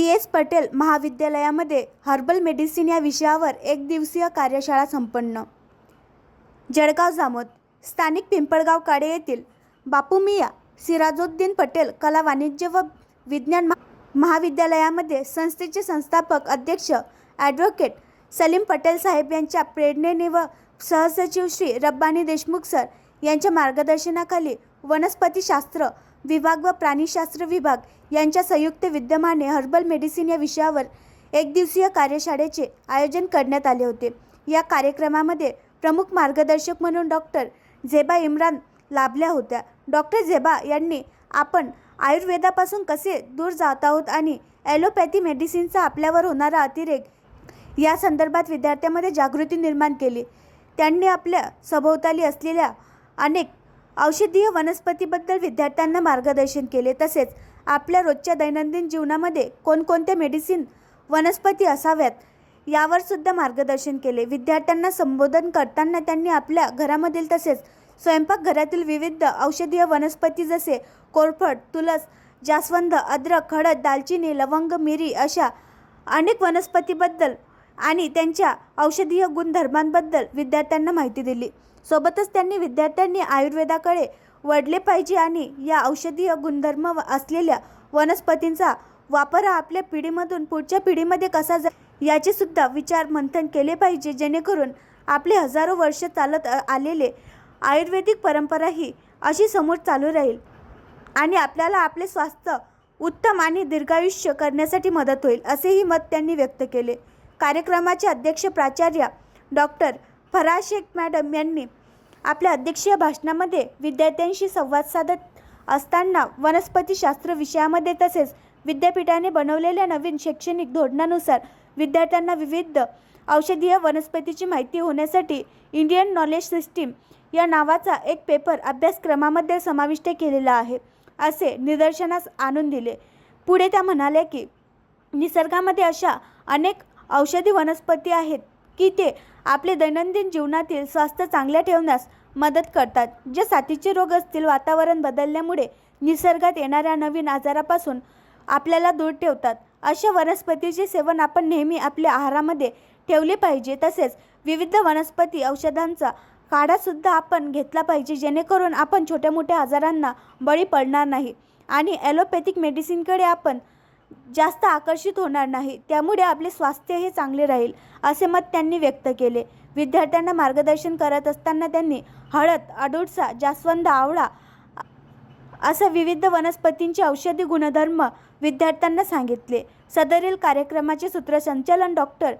बी S Patel महाविद्यालयामध्ये herbal medicine या विषयावर एक दिवसीय कार्यशाळा संपन्न. जळगाव जामोद स्थानिक पिंपळगाव काडे येथील बापूमिया सिराजुद्दीन पटेल कला वाणिज्य व विज्ञान महा- महाविद्यालयामध्ये संस्थेचे संस्थापक अध्यक्ष ॲडव्होकेट सलीम पटेल साहेब यांच्या प्रेरणेने व सहसचिव श्री रब्बानी देशमुख सर यांच्या मार्गदर्शनाखाली वनस्पतीशास्त्र विभाग व प्राणीशास्त्र विभाग यांच्या संयुक्त विद्यमाने हर्बल मेडिसिन या विषयावर एक दिवसीय कार्यशाळेचे आयोजन करण्यात आले होते. या कार्यक्रमामध्ये प्रमुख मार्गदर्शक म्हणून डॉक्टर झेबा इम्रान लाभल्या होत्या. डॉक्टर झेबा यांनी आपण आयुर्वेदापासून कसे दूर जात आहोत आणि ॲलोपॅथी मेडिसिनचा आपल्यावर होणारा अतिरेक या संदर्भात विद्यार्थ्यांमध्ये जागृती निर्माण केली. त्यांनी आपल्या सभोवताली असलेल्या अनेक औषधीय वनस्पतीबद्दल विद्यार्थ्यांना मार्गदर्शन केले तसेच आपल्या रोजच्या दैनंदिन जीवनामध्ये कोणकोणत्या मेडिसिन वनस्पती असाव्यात यावर सुद्धा मार्गदर्शन केले. विद्यार्थ्यांना संबोधन करताना त्यांनी आपल्या घरामधील तसेच स्वयंपाकघरातील विविध औषधीय वनस्पती जसे कोरफड तुलस जास्वंद अद्रक हळद दालचिनी लवंग मिरी अशा अनेक वनस्पतीबद्दल आणि त्यांच्या औषधीय गुणधर्मांबद्दल विद्यार्थ्यांना माहिती दिली. सोबतच त्यांनी विद्यार्थ्यांनी आयुर्वेदाकडे वळले पाहिजे आणि या औषधीय गुणधर्म असलेल्या वनस्पतींचा वापर हा आपल्या पिढीमधून पुढच्या पिढीमध्ये कसा जा याचे सुद्धा विचार मंथन केले पाहिजे जेणेकरून आपले हजारो वर्ष चालत आलेले आयुर्वेदिक परंपरा ही अशी समोर चालू राहील आणि आपल्याला आपले स्वास्थ्य उत्तम आणि दीर्घायुष्य करण्यासाठी मदत होईल असेही मत त्यांनी व्यक्त केले. कार्यक्रमाचे अध्यक्ष प्राचार्य डॉक्टर फराज शेख मॅडम यांनी आपल्या अध्यक्षीय भाषणामध्ये विद्यार्थ्यांशी संवाद साधत असताना वनस्पतीशास्त्र विषयामध्ये तसेच विद्यापीठाने बनवलेल्या नवीन शैक्षणिक धोरणानुसार विद्यार्थ्यांना विविध औषधीय वनस्पतीची माहिती होण्यासाठी इंडियन नॉलेज सिस्टीम या नावाचा एक पेपर अभ्यासक्रमामध्ये समाविष्ट केलेला आहे असे निदर्शनास आणून दिले. पुढे त्या म्हणाल्या की निसर्गामध्ये अशा अनेक औषधी वनस्पती आहेत की ते आपले दैनंदिन जीवनातील स्वास्थ्य चांगले ठेवण्यास मदत करतात जे साथीचे रोग असतील वातावरण बदलल्यामुळे निसर्गात येणाऱ्या नवीन आजारापासून आपल्याला दूर ठेवतात. अशा वनस्पतीचे सेवन आपण नेहमी आपल्या आहारामध्ये ठेवले पाहिजे. तसेच विविध वनस्पती औषधांचा काढासुद्धा आपण घेतला पाहिजे जेणेकरून आपण छोट्या मोठ्या आजारांना बळी पडणार नाही. आणि ॲलोपॅथिक मेडिसिनकडे आपण जास्त आकर्षित होणार नाही. त्यामुळे आपले स्वास्थ्य हे चांगले राहील असे मत त्यांनी व्यक्त केले. विद्यार्थ्यांना मार्गदर्शन करत असताना त्यांनी हळद अडुळसा जास्वंद आवळा असा विविध वनस्पतींचे औषधी गुणधर्म विद्यार्थ्यांना सांगितले. सदरील कार्यक्रमाचे सूत्रसंचालन डॉक्टर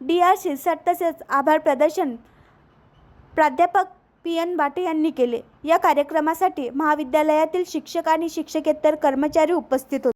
डी. आर. शिरसाट तसेच आभार प्रदर्शन प्राध्यापक पी. एन. बाटे यांनी केले. या कार्यक्रमासाठी महाविद्यालयातील शिक्षक आणि शिक्षकेतर कर्मचारी उपस्थित होते.